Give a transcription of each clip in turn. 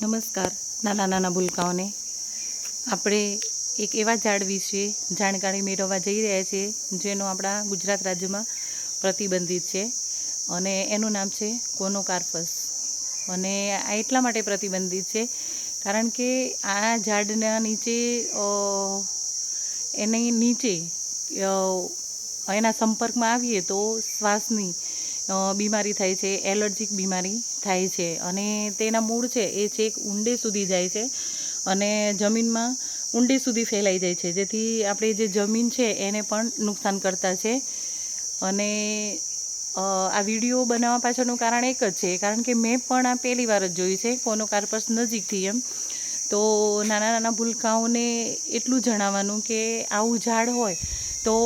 નમસ્કાર, નાના નાના ભૂલકાઓને. આપણે એક એવા ઝાડ વિશે જાણકારી મેળવવા જઈ રહ્યા છીએ જેનો આપણા ગુજરાત રાજ્યમાં પ્રતિબંધિત છે અને એનું નામ છે કોનોકાર્પસ. અને આ એટલા માટે પ્રતિબંધિત છે, કારણ કે આ ઝાડના નીચે એની નીચે એના સંપર્કમાં આવીએ તો શ્વાસની બીમારી થાય છે, એલર્જીક બીમારી થાય છે અને તેના મૂળ છે એ છેક ઊંડે સુધી જાય છે અને જમીનમાં ઊંડે સુધી ફેલાઈ જાય છે. જેથી આપણે જે જમીન છે એને પણ નુકસાન કરતા છે. અને આ વીડિયો બનાવવા પાછળનું કારણ એક જ છે. કારણ કે મેં પણ આ પહેલી વાર જ જોયું છે. કોનોકાર્પસ નજીકથી એમ. તો નાના નાના ભૂલકાઓને એટલું જણાવવાનું કે આવું ઝાડ હોય તો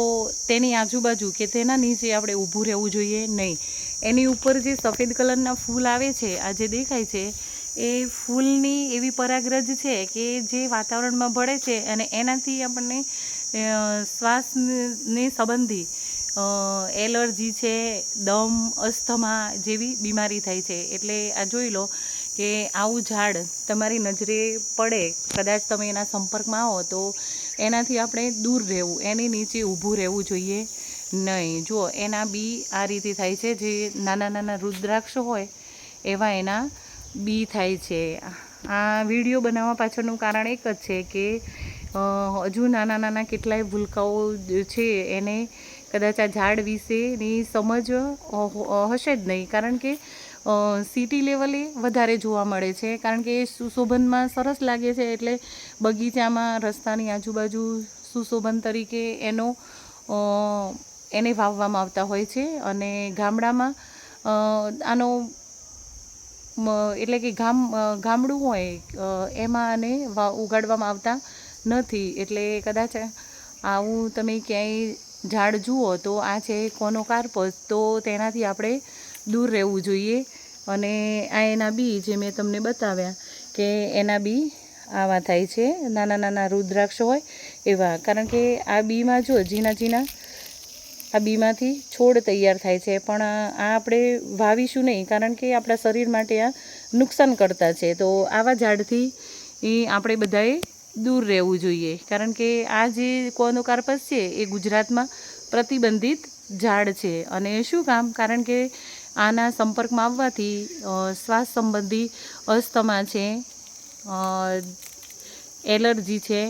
તેની આજુબાજુ કે તેના નીચે આપણે ઊભું રહેવું જોઈએ નહીં. એની ઉપર જે સફેદ કલરના ફૂલ આવે છે, આ જે દેખાય છે, એ ફૂલની એવી પરાગરજ છે કે જે વાતાવરણમાં ભળે છે અને એનાથી આપણને શ્વાસને સંબંધી એલર્જી છે, દમ, અસ્થમા જેવી બીમારી થાય છે. એટલે આ જોઈ લો કે આવું ઝાડ તમારી નજરે પડે, કદાચ તમે એના સંપર્કમાં આવો, તો એનાથી આપણે દૂર રહેવું, એની નીચે ઊભું રહેવું જોઈએ નહીં. જુઓ એના બી આ રીતે થાય છે, જે નાના નાના રુદ્રાક્ષ હોય, એવા એના બી થાય છે. આ વીડિયો બનાવવા પાછળનું કારણ એક જ છે કે હજુ નાના નાના કેટલાય ભૂલકાઓ છે, એને કદાચ આ ઝાડ વિશેની સમજ હશે જ નહીં. કારણ કે સિટી લેવલે વધારે જોવા મળે છે. કારણ કે એ સુશોભનમાં સરસ લાગે છે. એટલે બગીચામાં, રસ્તાની આજુબાજુ સુશોભન તરીકે એનો એને વાવવામાં આવતા હોય છે. અને ગામડામાં આનો એટલે કે ગામ ગામડું હોય એમાં આને ઉગાડવામાં આવતા નથી. એટલે કદાચ આવું તમે ક્યાંય ઝાડ જુઓ તો આ છે કોનો કાર્પસ તો તેનાથી આપણે દૂર રહેવું જોઈએ. અને આ એના બી જે મેં તમને બતાવ્યા કે એના બી આવા થાય છે, નાના નાના રુદ્રાક્ષ હોય એવા. કારણ કે આ બીમાં જો ઝીણા ઝીણા આ બીમાંથી છોડ તૈયાર થાય છે, પણ આ આપણે વાવીશું નહીં, કારણ કે આપણા શરીર માટે આ નુકસાન કરતા છે. તો આવા ઝાડથી આપણે બધાએ દૂર રહેવું જોઈએ. કારણ કે આ જે કોનોકાર્પસ છે, એ ગુજરાતમાં પ્રતિબંધિત ઝાડ છે. અને શું કામ? કારણ કે આના સંપર્કમાં આવવાથી શ્વાસ સંબંધી અસ્થમા છે એલર્જી છે,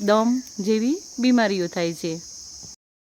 દમ જેવી બીમારીઓ થાય છે.